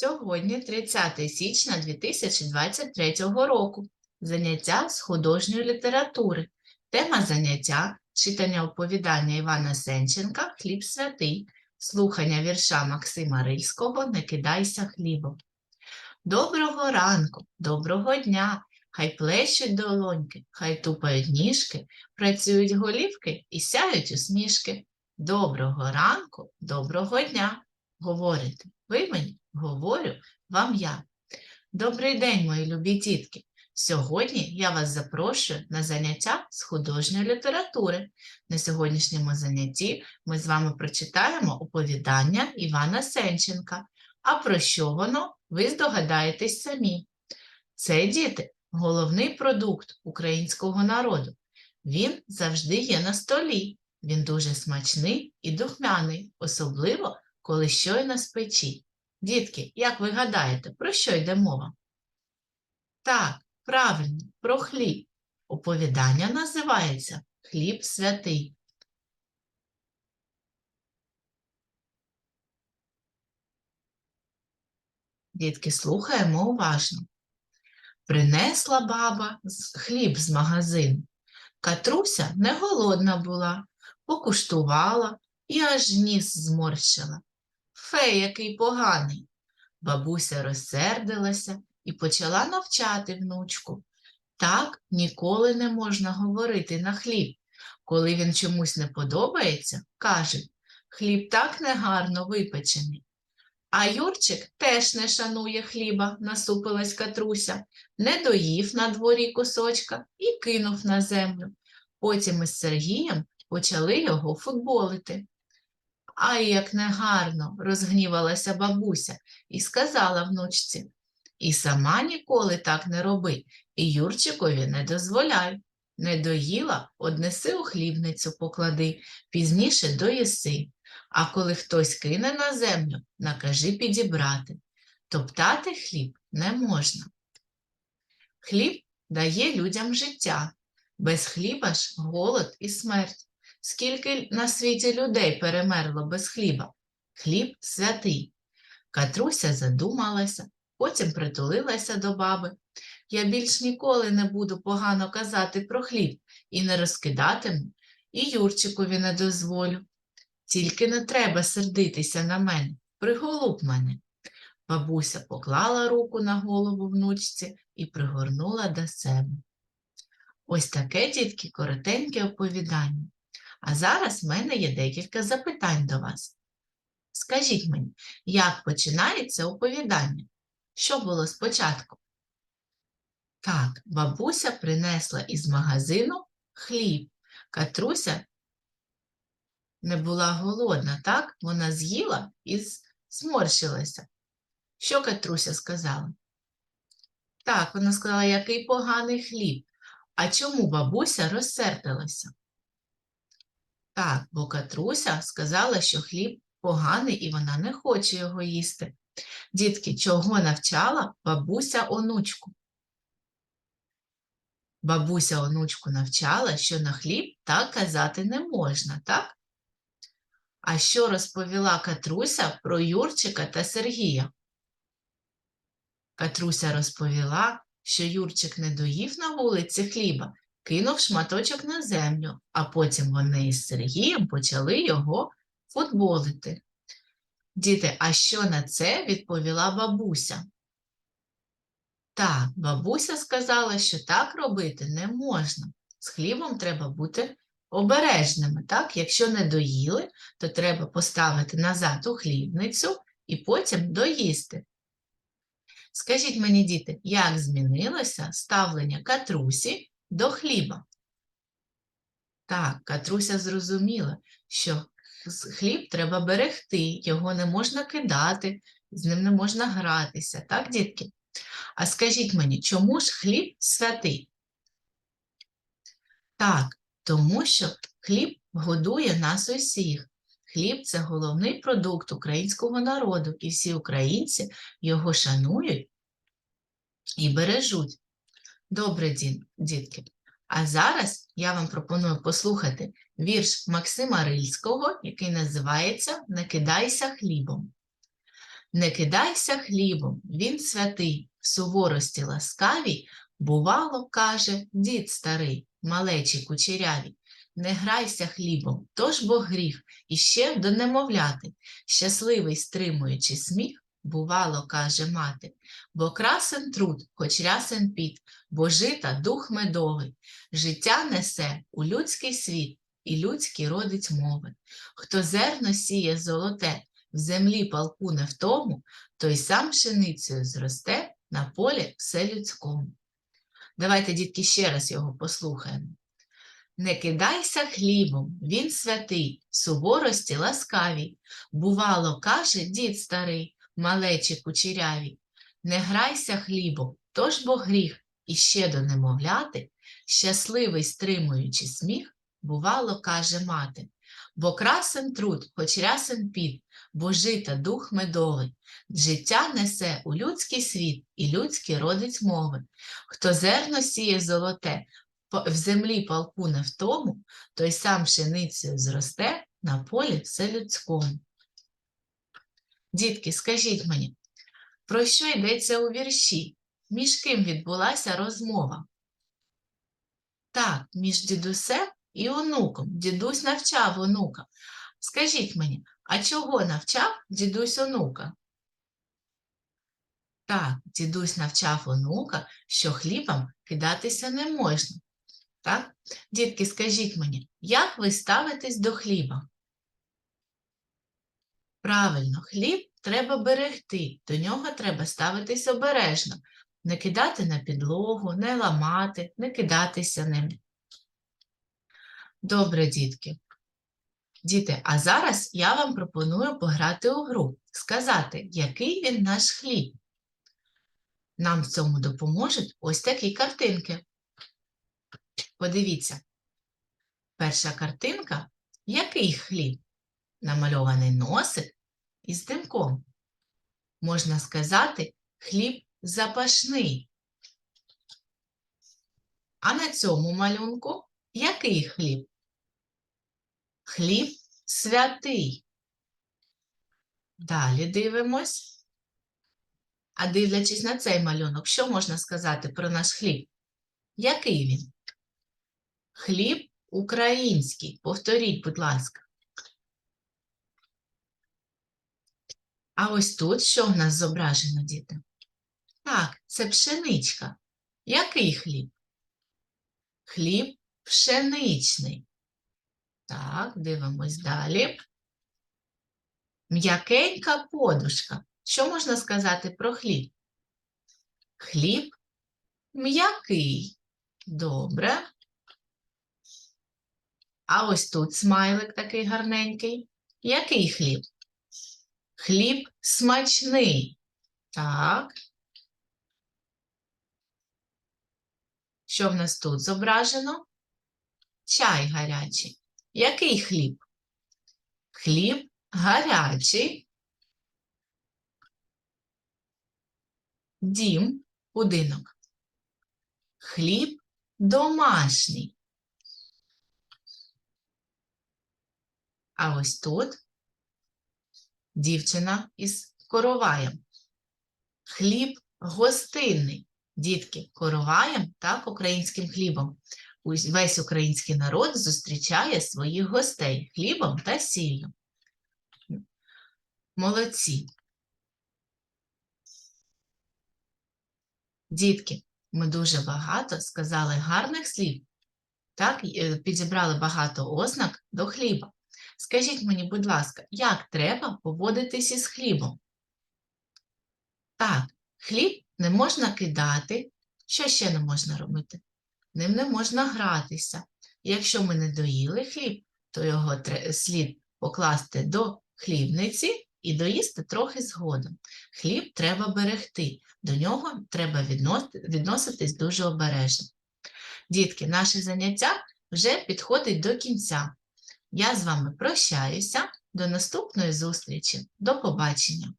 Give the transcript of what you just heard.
Сьогодні 30 січня 2023 року. Заняття з художньої літератури. Тема заняття читання оповідання Івана Сенченка Хліб святий, слухання вірша Максима Рильського Не кидайся хлібом. Доброго ранку, доброго дня, хай плещуть долоньки, хай тупають ніжки, працюють голівки і сяють усмішки. Доброго ранку, доброго дня. Говорите, ви мені, говорю вам я. Добрий день, мої любі дітки. Сьогодні я вас запрошую на заняття з художньої літератури. На сьогоднішньому занятті ми з вами прочитаємо оповідання Івана Сенченка. А про що воно, ви здогадаєтесь самі. Це, діти, головний продукт українського народу. Він завжди є на столі. Він дуже смачний і духмяний, особливо, коли щойно з печі. Дітки, як ви гадаєте, про що йде мова? Так, правильно, про хліб. Оповідання називається Хліб святий. Дітки, слухаємо уважно. Принесла баба хліб з магазину. Катруся не голодна була, покуштувала і аж ніс зморщила. Фе, який поганий. Бабуся розсердилася і почала навчати внучку. Так ніколи не можна говорити на хліб. Коли він чомусь не подобається, кажуть, хліб так негарно випечений. А Юрчик теж не шанує хліба, насупилась Катруся, не доїв на дворі кусочка і кинув на землю. Потім із Сергієм почали його футболити. Ай, як негарно, розгнівалася бабуся і сказала внучці. І сама ніколи так не роби, і Юрчикові не дозволяй. Не доїла, однеси у хлібницю поклади, пізніше доїси. А коли хтось кине на землю, накажи підібрати. Топтати хліб не можна. Хліб дає людям життя. Без хліба ж голод і смерть. Скільки на світі людей перемерло без хліба? Хліб святий. Катруся задумалася, потім притулилася до баби. Я більш ніколи не буду погано казати про хліб і не розкидатиму, і Юрчикові не дозволю. Тільки не треба сердитися на мене, приголуб мене. Бабуся поклала руку на голову внучці і пригорнула до себе. Ось таке, дітки, коротеньке оповідання. А зараз в мене є декілька запитань до вас. Скажіть мені, як починається оповідання? Що було спочатку? Так, бабуся принесла із магазину хліб. Катруся не була голодна, так? Вона з'їла і зморщилася. Що Катруся сказала? Так, вона сказала, який поганий хліб. А чому бабуся розсердилася? Так, бо Катруся сказала, що хліб поганий і вона не хоче його їсти. Дітки, чого навчала бабуся онучку? Бабуся онучку навчала, що на хліб так казати не можна, так? А що розповіла Катруся про Юрчика та Сергія? Катруся розповіла, що Юрчик не доїв на вулиці хліба, кинув шматочок на землю, а потім вони із Сергієм почали його футболити. Діти, а що на це відповіла бабуся? Так, бабуся сказала, що так робити не можна. З хлібом треба бути обережними. Так? Якщо не доїли, то треба поставити назад у хлібницю і потім доїсти. Скажіть мені, діти, як змінилося ставлення Катрусі до хліба? Так, Катруся зрозуміла, що хліб треба берегти, його не можна кидати, з ним не можна гратися, так, дітки? А скажіть мені, чому ж хліб святий? Так, тому що хліб годує нас усіх. Хліб це головний продукт українського народу, і всі українці його шанують і бережуть. Добре, дітки. А зараз я вам пропоную послухати вірш Максима Рильського, який називається Не кидайся хлібом. Не кидайся хлібом, він святий, в суворості ласкавій, бувало, каже, дід старий, малечі кучеряві. Не грайся хлібом, тож бо гріх, і ще до немовляти. Щасливий, стримуючи сміх, бувало, каже мати, бо красен труд, хоч рясен піт, бо жита дух медовий, життя несе у людський світ, і людські родить мови. Хто зерно сіє золоте, в землі палку не в тому, той сам пшеницею зросте на полі все людському. Давайте, дітки, ще раз його послухаємо. Не кидайся хлібом, він святий, суворості ласкавій. Бувало, каже дід старий, малечі кучеряві. Не грайся хлібом, тож бо гріх, і ще до немовляти, щасливий, стримуючи сміх, бувало, каже мати. Бо красен труд, хоч рясен під, бо жита дух медовий, життя несе у людський світ, і людські родить мови. Хто зерно сіє золоте, в землі палку не в тому, той сам пшеницею зросте на полі все людському. Дітки, скажіть мені, про що йдеться у вірші? Між ким відбулася розмова? Так, між дідусем і онуком. Дідусь навчав онука. Скажіть мені, а чого навчав дідусь онука? Так, дідусь навчав онука, що хлібом кидатися не можна. Так? Дітки, скажіть мені, як ви ставитесь до хліба? Правильно, хліб треба берегти, до нього треба ставитись обережно, не кидати на підлогу, не ламати, не кидатися ним. Добре, дітки. Діти, а зараз я вам пропоную пограти у гру, сказати, який він наш хліб. Нам в цьому допоможуть ось такі картинки. Подивіться. Перша картинка який хліб? Намальований носик із димком. Можна сказати, хліб запашний. А на цьому малюнку який хліб? Хліб святий. Далі дивимось. А дивлячись на цей малюнок, що можна сказати про наш хліб? Який він? Хліб український. Повторіть, будь ласка. А ось тут що в нас зображено, діти? Так, це пшеничка. Який хліб? Хліб пшеничний. Так, дивимось далі. М'якенька подушка. Що можна сказати про хліб? Хліб м'який. Добре. А ось тут смайлик такий гарненький. Який хліб? Хліб смачний. Так. Що в нас тут зображено? Чай гарячий. Який хліб? Хліб гарячий. Дім, будинок. Хліб домашній. А ось тут дівчина із короваєм. Хліб гостинний. Дітки, короваєм, так, українським хлібом. Весь український народ зустрічає своїх гостей хлібом та сіллю. Молодці. Дітки, ми дуже багато сказали гарних слів, так, е, підібрали багато ознак до хліба. Скажіть мені, будь ласка, як треба поводитись із хлібом? Так, хліб не можна кидати. Що ще не можна робити? Ним не можна гратися. Якщо ми не доїли хліб, то його слід покласти до хлібниці і доїсти трохи згодом. Хліб треба берегти, до нього треба відноситись дуже обережно. Дітки, наше заняття вже підходить до кінця. Я з вами прощаюся. До наступної зустрічі. До побачення.